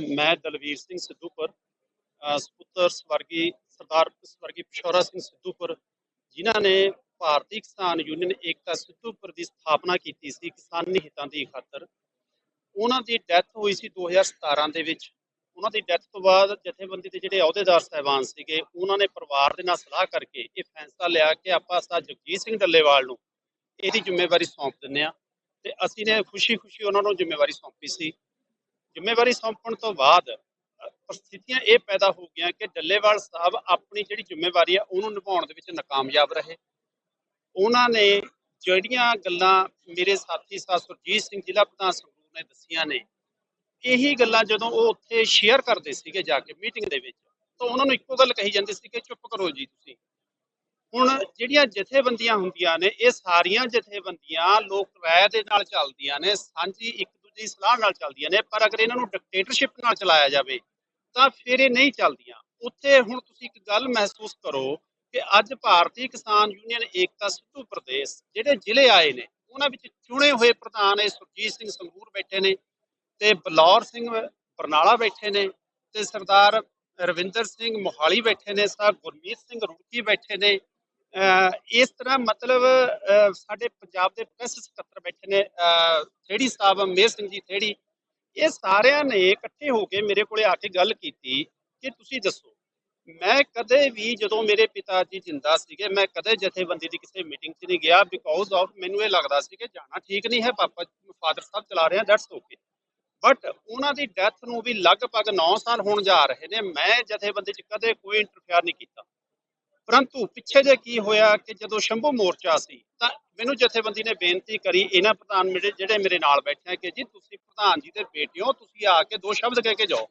ਮੈਂ ਦਲਵੀਰ ਸਿੰਘ ਸਿੱਧੂਪੁਰ ਅਹ ਸਵਰਗੀ ਸਰਦਾਰ ਸਵਰਗੀ ਪਿਸ਼ੌਰਾ ਸਿੰਘ ਸਿੱਧੂਪੁਰ ਜਿਨ੍ਹਾਂ ਨੇ ਭਾਰਤੀ ਕਿਸਾਨ ਯੂਨੀਅਨ ਏਕਤਾ ਸਿੱਧੂਪੁਰ ਦੀ ਸਥਾਪਨਾ ਕੀਤੀ ਸੀ ਕਿਸਾਨੀ ਹਿੱਤਾਂ ਦੀ ਖਾਤਰ। ਉਹਨਾਂ ਦੀ ਡੈਥ ਹੋਈ ਸੀ 2017 ਦੇ ਵਿੱਚ। ਉਹਨਾਂ ਦੀ ਡੈਥ ਤੋਂ ਬਾਅਦ ਜਥੇਬੰਦੀ ਦੇ ਜਿਹੜੇ ਅਹੁਦੇਦਾਰ ਸਹਿਬਾਨ ਸੀਗੇ, ਉਹਨਾਂ ਨੇ ਪਰਿਵਾਰ ਦੇ ਨਾਲ ਸਲਾਹ ਕਰਕੇ ਇਹ ਫੈਸਲਾ ਲਿਆ ਕਿ ਆਪਾਂ ਸਾ ਜਗਜੀਤ ਸਿੰਘ ਡੱਲੇਵਾਲ ਨੂੰ ਇਹਦੀ ਜ਼ਿੰਮੇਵਾਰੀ ਸੌਂਪ ਦਿੰਦੇ ਆ ਤੇ ਅਸੀਂ ਨੇ ਖੁਸ਼ੀ-ਖੁਸ਼ੀ ਉਹਨਾਂ ਨੂੰ ਜ਼ਿੰਮੇਵਾਰੀ ਸੌਂਪੀ ਸੀ। ਜ਼ਿੰਮੇਵਾਰੀ ਸੌਂਪਣ ਤੋਂ ਬਾਅਦ ਅ, ਇਹ ਪੈਦਾ ਹੋ ਗਈਆਂ ਕਿ ਡੱਲੇਵਾਲ ਸਾਹਿਬ ਆਪਣੀ ਜਿਹੜੀ ਜ਼ਿੰਮੇਵਾਰੀ ਆ ਉਹਨੂੰ ਨਿਭਾਉਣ ਦੇ ਵਿੱਚ ਨਾਕਾਮਯਾਬ ਰਹੇ। ਉਹਨਾਂ ਨੇ ਜਿਹੜੀਆਂ ਗੱਲਾਂ ਮੇਰੇ ਸਾਥੀ ਸਾਹਿਬ ਸੁਰਜੀਤ ਸਿੰਘ ਜ਼ਿਲ੍ਹਾ ਪ੍ਰਧਾਨ ਸੰਗਰੂਰ ਨੇ ਦੱਸੀਆਂ ਨੇ ਇਹੀ ਗੱਲਾਂ ਜਦੋਂ ਉਹ ਉੱਥੇ ਸ਼ੇਅਰ ਕਰਦੇ ਸੀਗੇ ਜਾ ਕੇ ਮੀਟਿੰਗ ਦੇ ਵਿੱਚ ਤਾਂ ਉਹਨਾਂ ਨੂੰ ਇੱਕੋ ਗੱਲ ਕਹੀ ਜਾਂਦੀ ਸੀ ਕਿ ਚੁੱਪ ਕਰੋ ਜੀ ਤੁਸੀਂ। ਹੁਣ ਜਿਹੜੀਆਂ ਜਥੇਬੰਦੀਆਂ ਹੁੰਦੀਆਂ ਨੇ ਇਹ ਸਾਰੀਆਂ ਜਥੇਬੰਦੀਆਂ ਲੋਕ ਰਾਏ ਦੇ ਨਾਲ ਚੱਲਦੀਆਂ ਨੇ ਸਾਂਝੀ ਇੱਕ ਦੀ ਸਲਾਹ ਨਾਲ ਚੱਲਦੀਆਂ ਨੇ, ਪਰ ਅਗਰ ਇਹਨਾਂ ਨੂੰ ਡਿਕਟੇਟਰਸ਼ਿਪ ਨਾਲ ਚਲਾਇਆ ਜਾਵੇ, ਤਾਂ ਫਿਰ ਇਹ ਨਹੀਂ ਚੱਲਦੀਆਂ। ਉੱਥੇ ਹੁਣ ਤੁਸੀਂ ਇੱਕ ਗੱਲ ਮਹਿਸੂਸ ਕਰੋ ਕਿ ਅੱਜ ਭਾਰਤੀ ਕਿਸਾਨ ਯੂਨੀਅਨ ਏਕਤਾ ਸਿੱਧੂ ਪ੍ਰਦੇਸ਼, ਜਿਹੜੇ ਜ਼ਿਲ੍ਹੇ ਆਏ ਨੇ, ਉਹਨਾਂ ਵਿੱਚ ਚੁਣੇ ਹੋਏ ਪ੍ਰਧਾਨ ਇਹ ਸੁਰਜੀਤ ਸਿੰਘ ਸੰਗੂਰ ਬੈਠੇ ਨੇ ਤੇ ਬਲੌਰ ਸਿੰਘ ਬਰਨਾਲਾ ਬੈਠੇ ਨੇ ਤੇ ਸਰਦਾਰ ਰਵਿੰਦਰ ਸਿੰਘ ਮੋਹਾਲੀ ਬੈਠੇ ਨੇ ਸਾਹਿਬ ਗੁਰਮੀਤ ਸਿੰਘ ਰੁੜਕੀ ਬੈਠੇ ਨੇ ਇਸ ਤਰ੍ਹਾਂ ਮਤਲਬ ਸਾਡੇ ਪੰਜਾਬ ਦੇ ਪ੍ਰੈਸ ਸਕੱਤਰ ਬੈਠੇ ਨੇ ਥੇੜੀ ਸਾਹਿਬ ਮੇਰ ਸਿੰਘ ਜੀ ਥੇੜੀ ਇਹ ਸਾਰਿਆਂ ਨੇ ਇਕੱਠੇ ਹੋ ਕੇ ਮੇਰੇ ਕੋਲੇ ਆ ਕੇ ਗੱਲ ਕੀਤੀ ਕਿ ਤੁਸੀਂ ਦੱਸੋ, ਮੈਂ ਕਦੇ ਵੀ ਜਦੋਂ ਮੇਰੇ ਪਿਤਾ ਜੀ ਜਿੰਦਾ ਸੀਗੇ, ਮੈਂ ਕਦੇ ਜਥੇਬੰਦੀ ਦੀ ਕਿਸੇ ਮੀਟਿੰਗ 'ਚ ਨਹੀਂ ਗਿਆ ਬਿਕੋਜ਼ ਆਫ ਮੈਨੂੰ ਇਹ ਲੱਗਦਾ ਸੀ ਕਿ ਜਾਣਾ ਠੀਕ ਨਹੀਂ ਹੈ, ਪਾਪਾ ਫਾਦਰ ਸਾਹਿਬ ਚਲਾ ਰਹੇ ਆ ਦੈਟਸ ਓਕੇ ਬਟ ਉਹਨਾਂ ਦੀ ਡੈਥ ਨੂੰ ਵੀ ਲਗਭਗ 9 ਸਾਲ ਹੋਣ ਜਾ ਰਹੇ ਨੇ, ਮੈਂ ਜਥੇਬੰਦੀ 'ਚ ਕਦੇ ਕੋਈ ਇੰਟਰਫੇਅਰ ਨਹੀਂ ਕੀਤਾ। ਪਰੰਤੂ ਪਿੱਛੇ ਜੇ ਕੀ ਹੋਇਆ ਕਿ ਜਦੋਂ ਸ਼ੰਭੂ ਮੋਰਚਾ ਸੀ, ਤਾਂ ਮੈਨੂੰ ਜਥੇਬੰਦੀ ਨੇ ਬੇਨਤੀ ਕਰੀ, ਇਹਨਾਂ ਪ੍ਰਧਾਨ ਮੇਰੇ, ਜਿਹੜੇ ਮੇਰੇ ਨਾਲ ਬੈਠੇ ਆ, ਕਿ ਜੀ ਤੁਸੀਂ ਪ੍ਰਧਾਨ ਜੀ ਦੇ ਬੇਟੇ ਹੋ ਤੁਸੀਂ ਆ ਕੇ ਦੋ ਸ਼ਬਦ ਕਹਿ ਕੇ ਜਾਓ।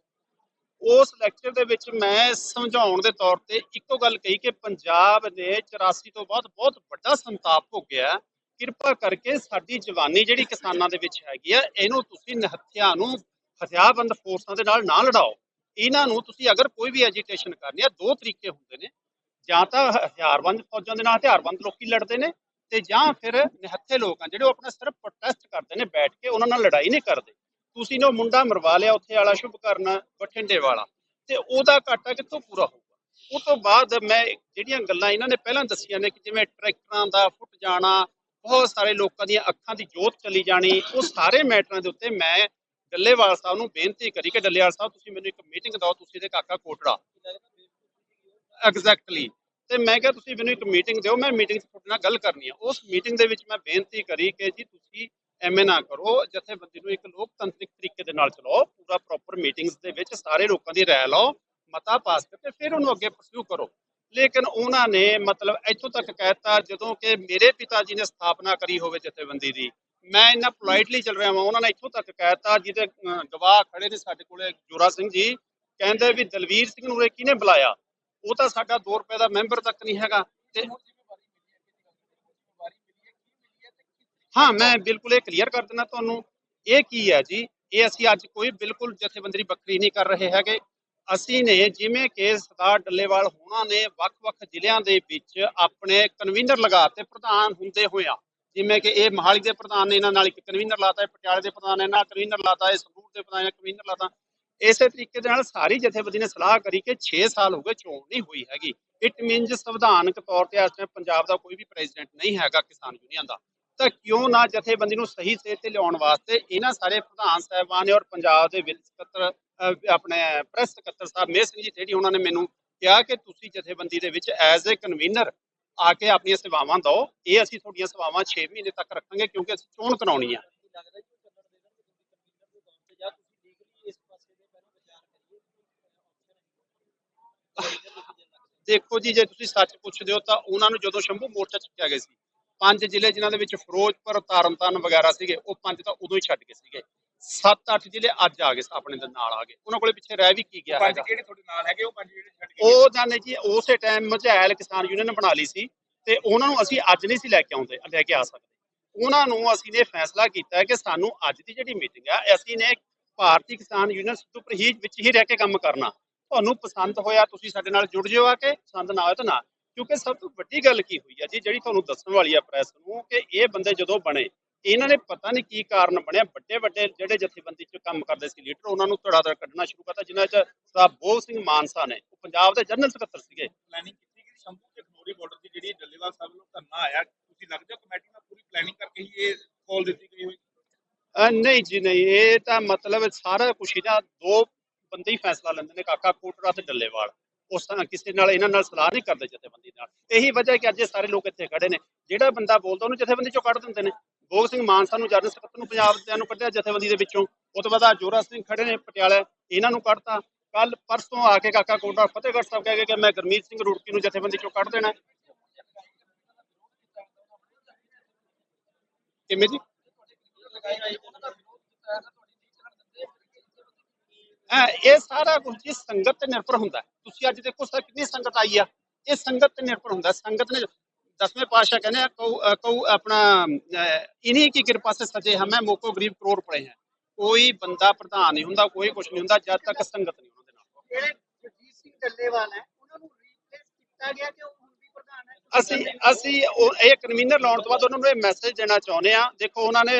ਉਸ ਲੈਕਚਰ ਦੇ ਵਿੱਚ ਮੈਂ ਸਮਝਾਉਣ ਦੇ ਤੌਰ ਤੇ ਇੱਕੋ ਗੱਲ ਕਹੀ ਕਿ ਪੰਜਾਬ ਨੇ 84 ਤੋਂ ਬਾਅਦ ਬਹੁਤ ਵੱਡਾ ਸੰਤਾਪ ਭੋਗਿਆ ਕਿਰਪਾ ਕਰਕੇ ਸਾਡੀ ਜਵਾਨੀ ਜਿਹੜੀ ਕਿਸਾਨਾਂ ਦੇ ਵਿੱਚ ਹੈਗੀ ਆ, ਇਹਨੂੰ ਤੁਸੀਂ ਨਿਹੱਥਿਆਂ ਨੂੰ ਹਥਿਆਰਬੰਦ ਫੋਰਸਾਂ ਦੇ ਨਾਲ ਨਾ ਲੜਾਓ। ਇਹਨਾਂ ਨੂੰ ਤੁਸੀਂ ਅਗਰ ਕੋਈ ਵੀ ਐਜੀਟੇਸ਼ਨ ਕਰਨੀ ਆ, ਦੋ ਤਰੀਕੇ ਹੁੰਦੇ ਨੇ। ਜਾਂ ਤਾਂ ਹਥਿਆਰਬੰਦ ਫੌਜਾਂ ਦੇ ਨਾਲ ਹਥਿਆਰਬੰਦ ਲੋਕੀ ਲੜਦੇ ਨੇ ਤੇ ਜਾਂ ਫਿਰ ਨਿਹੱਥੇ ਲੋਕ ਆ ਜਿਹੜੇ ਉਹ ਆਪਣਾ ਸਿਰਫ ਪ੍ਰੋਟੈਸਟ ਕਰਦੇ ਨੇ, ਬੈਠ ਕੇ ਉਹਨਾਂ ਨਾਲ ਲੜਾਈ ਨਹੀਂ ਕਰਦੇ। ਤੁਸੀਂ ਨੇ ਉਹ ਮੁੰਡਾ ਮਰਵਾ ਲਿਆ ਉੱਥੇ ਵਾਲਾ ਸ਼ੁਭ ਕਰਨਾ ਬਠਿੰਡੇ ਵਾਲਾ ਤੇ ਉਹਦਾ ਘਾਟਾ ਕਿੱਥੋਂ ਪੂਰਾ ਹੋਊਗਾ? ਉਹ ਤੋਂ ਬਾਅਦ ਮੈਂ ਜਿਹੜੀਆਂ ਗੱਲਾਂ ਇਹਨਾਂ ਨੇ ਪਹਿਲਾਂ ਦੱਸੀਆਂ ਨੇ ਕਿ ਜਿਵੇਂ ਟਰੈਕਟਰਾਂ ਦਾ ਫੁੱਟ ਜਾਣਾ, ਬਹੁਤ ਸਾਰੇ ਲੋਕਾਂ ਦੀਆਂ ਅੱਖਾਂ ਦੀ ਜੋਤ ਚਲੀ ਜਾਣੀ, ਉਹ ਸਾਰੇ ਮੈਟਰਾਂ ਦੇ ਉੱਤੇ ਮੈਂ ਡੱਲੇਵਾਲ ਸਾਹਿਬ ਨੂੰ ਬੇਨਤੀ ਕਰੀ ਕਿ ਡੱਲੇਵਾਲ ਸਾਹਿਬ, ਤੁਸੀਂ ਮੈਨੂੰ ਇੱਕ ਮੀਟਿੰਗ ਦਿਓ, ਤੁਸੀਂ ਇਹਦੇ ਕਾਕਾ ਕੋਟੜਾ। ਐਗਜ਼ੈਕਟਲੀ ਤੇ ਮੈਂ ਕਿਹਾ ਤੁਸੀਂ ਮੈਨੂੰ ਇੱਕ ਮੀਟਿੰਗ ਦਿਓ, ਮੈਂ ਮੀਟਿੰਗ 'ਚ ਤੁਹਾਡੇ ਨਾਲ ਗੱਲ ਕਰਨੀ ਆ। ਉਸ ਮੀਟਿੰਗ ਦੇ ਵਿੱਚ ਮੈਂ ਬੇਨਤੀ ਕਰੀ ਕਿ ਜੀ ਤੁਸੀਂ ਐਵੇਂ ਨਾ ਕਰੋ, ਜਥੇਬੰਦੀ ਨੂੰ ਇੱਕ ਲੋਕਤੰਤਰਿਕ ਤਰੀਕੇ ਦੇ ਨਾਲ ਚਲਾਓ, ਪੂਰਾ ਪ੍ਰੋਪਰ ਮੀਟਿੰਗਸ ਦੇ ਵਿੱਚ ਸਾਰੇ ਲੋਕਾਂ ਦੀ ਰਾਏ ਲਓ, ਮਤਾ ਪਾਸ ਕਰਕੇ ਫਿਰ ਉਹਨੂੰ ਅੱਗੇ ਪਰਸਿਊ ਕਰੋ। ਲੇਕਿਨ ਉਹਨਾਂ ਨੇ ਮਤਲਬ ਇੱਥੋਂ ਤੱਕ ਕਹਿਤਾ, ਜਦੋਂ ਕਿ ਮੇਰੇ ਪਿਤਾ ਜੀ ਨੇ ਸਥਾਪਨਾ ਕਰੀ ਹੋਵੇ ਜਥੇਬੰਦੀ ਦੀ, ਮੈਂ ਇੰਨਾ ਪੋਲਾਈਟਲੀ ਚੱਲ ਰਿਹਾ ਹਾਂ ਉਹਨਾਂ ਨੇ ਇੱਥੋਂ ਤੱਕ ਕਹਿਤਾ, ਜਿਹਦੇ ਗਵਾਹ ਖੜੇ ਨੇ ਸਾਡੇ ਕੋਲੇ ਜੋਰਾ ਸਿੰਘ ਜੀ, ਕਹਿੰਦੇ ਵੀ ਦਲਵੀਰ ਸਿੰਘ ਨੂੰ ਇਹ ਕਿਹਨੇ ਬੁਲਾਇਆ? ਉਹ ਤਾਂ ਸਾਡਾ 2 ਰੁਪਏ ਦਾ ਮੈਂਬਰ ਤੱਕ ਨਹੀਂ ਹੈਗਾ ਤੇ ਹਾਂ ਮੈਂ ਬਿਲਕੁਲ ਇਹ ਕਲੀਅਰ ਕਰ ਦਿੰਦਾ ਤੁਹਾਨੂੰ ਇਹ ਕੀ ਹੈ ਜੀ? ਇਹ ਅਸੀਂ ਅੱਜ ਕੋਈ ਬਿਲਕੁਲ ਜਥੇਬੰਦੀ ਬੱਕਰੀ ਨਹੀਂ ਕਰ ਰਹੇ ਹੈਗੇ। ਅਸੀਂ ਨੇ ਜਿਵੇਂ ਕਿ ਸਰਦਾਰ ਡੱਲੇਵਾਲ ਹੋਣਾ ਨੇ ਵੱਖ-ਵੱਖ ਜ਼ਿਲ੍ਹਿਆਂ ਦੇ ਵਿੱਚ ਆਪਣੇ ਕਨਵੀਨਰ ਲਗਾਤੇ ਪ੍ਰਧਾਨ ਹੁੰਦੇ ਹੋਇਆ ਜਿਵੇਂ ਕਿ ਇਹ ਮਹਾਲੀ ਦੇ ਪ੍ਰਧਾਨ ਨੇ ਇਹਨਾਂ ਨਾਲ ਇੱਕ ਕਨਵੀਨਰ ਲਾਤਾ ਹੈ ਪਟਿਆਲੇ ਦੇ ਪ੍ਰਧਾਨ ਨੇ ਨਾਲ ਕਨਵੀਨਰ ਲਾਤਾ ਹੈ ਸੰਗਰੂਰ ਦੇ ਪ੍ਰਧਾਨ ਨੇ ਕਨਵੀਨਰ ਲਾਤਾ। ਇਸੇ ਤਰੀਕੇ ਦੇ ਨਾਲ ਸਾਰੀ ਜਥੇਬੰਦੀ ਨੇ ਸਲਾਹ ਕਰੀ ਕਿ 6 ਸਾਲ ਹੋ ਗਏ ਚੋਣ ਨਹੀਂ ਹੋਈ ਹੈਗੀ। ਇਟ ਮੀਨਸ ਸੰਵਿਧਾਨਕ ਤੌਰ ਤੇ ਇਸ ਟਾਈਮ ਪੰਜਾਬ ਦਾ ਕੋਈ ਵੀ ਪ੍ਰੈਜ਼ੀਡੈਂਟ ਨਹੀਂ ਹੈਗਾ ਕਿਸਾਨ ਯੂਨੀਅਨ ਦਾ। ਤਾਂ ਕਿਉਂ ਨਾ ਜਥੇਬੰਦੀ ਨੂੰ ਸਹੀ ਸੇਧ ਤੇ ਲਿਆਉਣ ਵਾਸਤੇ ਇਹਨਾਂ ਸਾਰੇ ਪ੍ਰਧਾਨ ਸਾਹਿਬਾਨ ਨੇ ਔਰ ਪੰਜਾਬ ਦੇ ਵਿੱਤ ਸਕੱਤਰ ਆਪਣੇ ਪ੍ਰੈਸ ਸਕੱਤਰ ਸਾਹਿਬ ਮੇਰ ਸਿੰਘ ਜੀ ਜਿਹੜੀ ਉਹਨਾਂ ਨੇ ਮੈਨੂੰ ਕਿਹਾ ਕਿ ਤੁਸੀਂ ਜਥੇਬੰਦੀ ਦੇ ਵਿੱਚ ਐਜ਼ ਏ ਕਨਵੀਨਰ ਆ ਕੇ ਆਪਣੀਆਂ ਸੇਵਾਵਾਂ ਦਿਓ। ਇਹ ਅਸੀਂ ਤੁਹਾਡੀਆਂ ਸੇਵਾਵਾਂ 6 ਮਹੀਨੇ ਤੱਕ ਰੱਖਾਂਗੇ ਕਿਉਂਕਿ ਅਸੀਂ ਚੋਣ ਕਰਾਉਣੀ ਆ। ਦੇਖੋ ਜੀ ਜੇ ਤੁਸੀਂ ਸੱਚ ਪੁੱਛਦੇ ਹੋ ਤਾਂ ਉਹਨਾਂ ਨੂੰ ਜਦੋਂ ਸ਼ੰਭੂ ਮੋਰਚਾ ਚੁੱਕਿਆ ਗਿਆ ਸੀ ਪੰਜ ਜ਼ਿਲ੍ਹੇ ਜਿਨ੍ਹਾਂ ਦੇ ਵਿੱਚ ਫਿਰੋਜ਼ਪੁਰ ਤਰਨਤਾਰਨ ਵਗੈਰਾ ਸੀਗੇ ਉਹ ਪੰਜ ਤਾਂ ਉਦੋਂ ਹੀ ਛੱਡ ਗਏ ਸੀਗੇ। 7-8 ਜ਼ਿਲ੍ਹੇ ਅੱਜ ਆ ਗਏ ਆਪਣੇ ਦੇ ਨਾਲ ਆ ਗਏ। ਉਹਨਾਂ ਕੋਲੇ ਪਿੱਛੇ ਰਹਿ ਵੀ ਕੀ ਗਿਆ ਪੰਜ ਕਿਹੜੇ ਤੁਹਾਡੇ ਨਾਲ ਹੈਗੇ ਉਹ ਪੰਜ ਜਿਹੜੇ ਛੱਡ ਕੇ ਉਹ ਜਾਨੇ ਜੀ ਉਸੇ ਟਾਈਮ ਮਝੈਲ ਕਿਸਾਨ ਯੂਨੀਅਨ ਨੇ ਬਣਾ ਲਈ ਸੀ ਤੇ ਉਹਨਾਂ ਨੂੰ ਅਸੀਂ ਅੱਜ ਨਹੀਂ ਸੀ ਲੈ ਕੇ ਆਉਂਦੇ ਲੈ ਕੇ ਆ ਸਕਦੇ। ਉਹਨਾਂ ਨੂੰ ਅਸੀਂ ਨੇ ਫੈਸਲਾ ਕੀਤਾ ਕਿ ਸਾਨੂੰ ਅੱਜ ਦੀ ਜਿਹੜੀ ਮੀਟਿੰਗ ਆ ਅਸੀਂ ਨੇ ਭਾਰਤੀ ਕਿਸਾਨ ਯੂਨੀਅਨ ਹੀ ਵਿੱਚ ਹੀ ਰਹਿ ਕੇ ਕੰਮ ਕਰਨਾ। ਤੁਹਾਨੂੰ ਪਸੰਦ ਹੋਇਆ ਤੁਸੀਂ ਸਾਡੇ ਨਾਲ ਜੁੜ ਜਿਓ ਆ ਕੇ ਪਸੰਦ ਨਾ ਹੋਇਆ ਤਾਂ ਨਾ। ਕਿਉਂਕਿ ਸਭ ਤੋਂ ਵੱਡੀ ਗੱਲ ਕੀ ਹੋਈ ਆ ਜੀ ਜਿਹੜੀ ਤੁਹਾਨੂੰ ਦੱਸਣ ਵਾਲੀ ਆ ਪ੍ਰੈਸ ਨੂੰ ਕਿ ਇਹ ਬੰਦੇ ਜਦੋਂ ਬਣੇ ਇਹਨਾਂ ਨੇ ਪਤਾ ਨਹੀਂ ਕੀ ਕਾਰਨ ਬਣਿਆ। ਵੱਡੇ ਵੱਡੇ ਜਿਹੜੇ ਜਥੇਬੰਦੀ 'ਚ ਕੰਮ ਕਰਦੇ ਸੀ ਲੀਡਰ ਉਹਨਾਂ ਨੂੰ ਧੜਾ ਧੜ ਕੱਢਣਾ ਸ਼ੁਰੂ ਕਰਤਾ ਜਿਨ੍ਹਾਂ 'ਚ ਸਾਹਿਬ ਬੋਲ ਸਿੰਘ ਮਾਨਸਾ ਨੇ। ਉਹ ਪੰਜਾਬ ਦੇ ਜਨਰਲ ਸਕੱਤਰ ਸੀਗੇ। ਪਲੈਨਿੰਗ ਕੀਤੀ ਕਿ ਸ਼ੰਭੂ ਤੇ ਖਨੋਰੀ ਬਾਰਡਰ ਦੀ ਜਿਹੜੀ ਡੱਲੇਵਾਲ ਸਾਹਿਬ ਨੂੰ ਧਰਨਾ ਆਇਆ। ਤੁਸੀਂ ਲੱਗਦਾ ਕਮੇਟੀ ਨਾਲ ਪੂਰੀ ਪਲੈਨਿੰਗ ਕਰਕੇ ਹੀ ਇਹ ਕਾਲ ਦਿੱਤੀ ਗਈ ਹੋਈ? ਨਹੀਂ ਜੀ ਨਹੀਂ। ਇਹ ਤਾਂ ਮਤਲਬ ਸਾਰਾ ਕੁਛ ਹੀ ਨਾ ਦੋ ਬੰਦੇ ਹੀ ਫੈਸਲਾ ਲੈਂਦੇ ਨੇ, ਕਾਕਾ ਕੋਟਰਾ ਤੇ ਡੱਲੇਵਾਲ। ਉਸ ਤਰ੍ਹਾਂ ਕਿਸੇ ਨਾਲ, ਇਹਨਾਂ ਨਾਲ ਸਲਾਹ ਨਹੀਂ ਕਰਦੇ ਜਥੇਬੰਦੀ ਨਾਲ। ਇਹੀ ਵਜ੍ਹਾ ਹੈ ਕਿ ਅੱਜ ਇਹ ਸਾਰੇ ਲੋਕ ਇੱਥੇ ਖੜੇ ਨੇ। ਜਿਹੜਾ ਬੰਦਾ ਬੋਲਦਾ, ਉਹਨੂੰ ਜਥੇਬੰਦੀ ਚੋਂ ਕੱਢ ਦਿੰਦੇ ਨੇ। ਭੋਗ ਸਿੰਘ ਮਾਨਸਾ ਨੂੰ ਜਨਰਲ ਸਕੱਤਰ ਨੂੰ ਪੰਜਾਬ ਦੇ ਨੂੰ ਕੱਢਿਆ ਜਥੇਬੰਦੀ ਦੇ ਵਿੱਚੋਂ। ਉਹ ਤੋਂ ਬਾਅਦ ਜੋਰਾ ਸਿੰਘ ਖੜੇ ਨੇ ਪਟਿਆਲਾ, ਇਹਨਾਂ ਨੂੰ ਕੱਢਤਾ। ਕੱਲ ਪਰਸੋਂ ਆ ਕੇ ਕਾਕਾ ਕੋਟਰਾ ਫਤਿਹਗੜ੍ਹ ਸਾਹਿਬ ਕਹਿ ਗਏ ਕਿ ਮੈਂ ਗੁਰਮੀਤ ਸਿੰਘ ਰੂੜਕੀ ਨੂੰ ਜਥੇਬੰਦੀ ਚੋਂ ਕੱਢ ਦੇਣਾ। ਕਿਵੇਂ ਜੀ? ਇਹ ਸਾਰਾ ਕੁਝ ਜੀ ਸੰਗਤ ਤੇ ਨਿਰਭਰ ਹੁੰਦਾ ਤੁਸੀਂ ਅੱਜ ਦੇਖੋ ਸਰ ਕਿੰਨੀ ਸੰਗਤ ਆਈ ਆ। ਇਹ ਸੰਗਤ ਤੇ ਨਿਰਭਰ ਹੁੰਦਾ ਸੰਗਤ ਨੇ ਦਸਵੇਂ ਪਾਤਸ਼ਾਹ ਕਹਿੰਦੇ ਆ ਕਉ ਕਉ ਆਪਣਾ ਅ, ਕੀ ਕਿਰਪਾ ਸੇ ਸਜੇ ਹਮੇ ਮੋਕੋ ਗਰੀਬ ਕਰੋੜ ਪੜੇ ਹੈ। ਕੋਈ ਬੰਦਾ ਪ੍ਰਧਾਨ ਨਹੀਂ ਹੁੰਦਾ ਕੋਈ ਕੁਝ ਨਹੀਂ ਹੁੰਦਾ ਜਦ ਤੱਕ ਸੰਗਤ ਨਹੀਂ ਉਹਨਾਂ ਨਾਲ। ਅਸੀਂ ਅਸੀਂ ਇਹ ਕਨਵੀਨਰ ਲਾਉਣ ਤੋਂ ਬਾਅਦ ਉਹਨਾਂ ਨੂੰ ਇਹ ਮੈਸੇਜ ਦੇਣਾ ਚਾਹੁੰਦੇ ਆ ਦੇਖੋ ਉਹਨਾਂ ਨੇ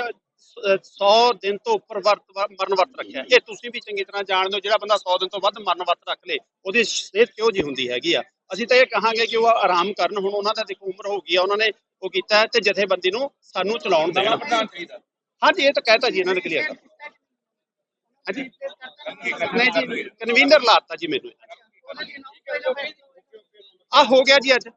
100 ਦਿਨ ਤੋਂ ਉੱਪਰ ਵਰਤ ਮਰਨ ਵਰਤ ਰੱਖਿਆ। ਇਹ ਤੁਸੀਂ ਵੀ ਚੰਗੀ ਤਰ੍ਹਾਂ ਜਾਣਦੇ ਹੋ ਜਿਹੜਾ ਬੰਦਾ 100 ਦਿਨ ਤੋਂ ਵੱਧ ਮਰਨ ਵਰਤ ਰੱਖ ਲੇ ਉਹਦੀ ਸਿਹਤ ਕਿਹੋ ਜੀ ਹੁੰਦੀ ਹੈਗੀ ਆ? ਅਸੀਂ ਤਾਂ ਇਹ ਕਹਾਂਗੇ ਕਿ ਉਹ ਆਰਾਮ ਕਰਨ ਹੁਣ ਉਹਨਾਂ ਦਾ ਦੇਖੋ ਉਮਰ ਹੋ ਗਈ ਆ ਉਹਨਾਂ ਨੇ ਉਹ ਕੀਤਾ ਤੇ ਜਥੇਬੰਦੀ ਨੂੰ ਸਾਨੂੰ ਚਲਾਉਣ ਦੇਣ। ਪ੍ਰਧਾਨ ਚਾਹੀਦਾ। ਹਾਂਜੀ ਇਹ ਤਾਂ ਕਹਿਤਾ ਜੀ ਇਹਨਾਂ ਨੇ ਕਲੀਅਰ ਹਾਂਜੀ? ਨਹੀਂ ਜੀ ਕਨਵੀਨਰ ਲਾਤਾ ਜੀ ਮੈਨੂੰ। ਆ ਹੋ ਗਿਆ ਜੀ ਅੱਜ।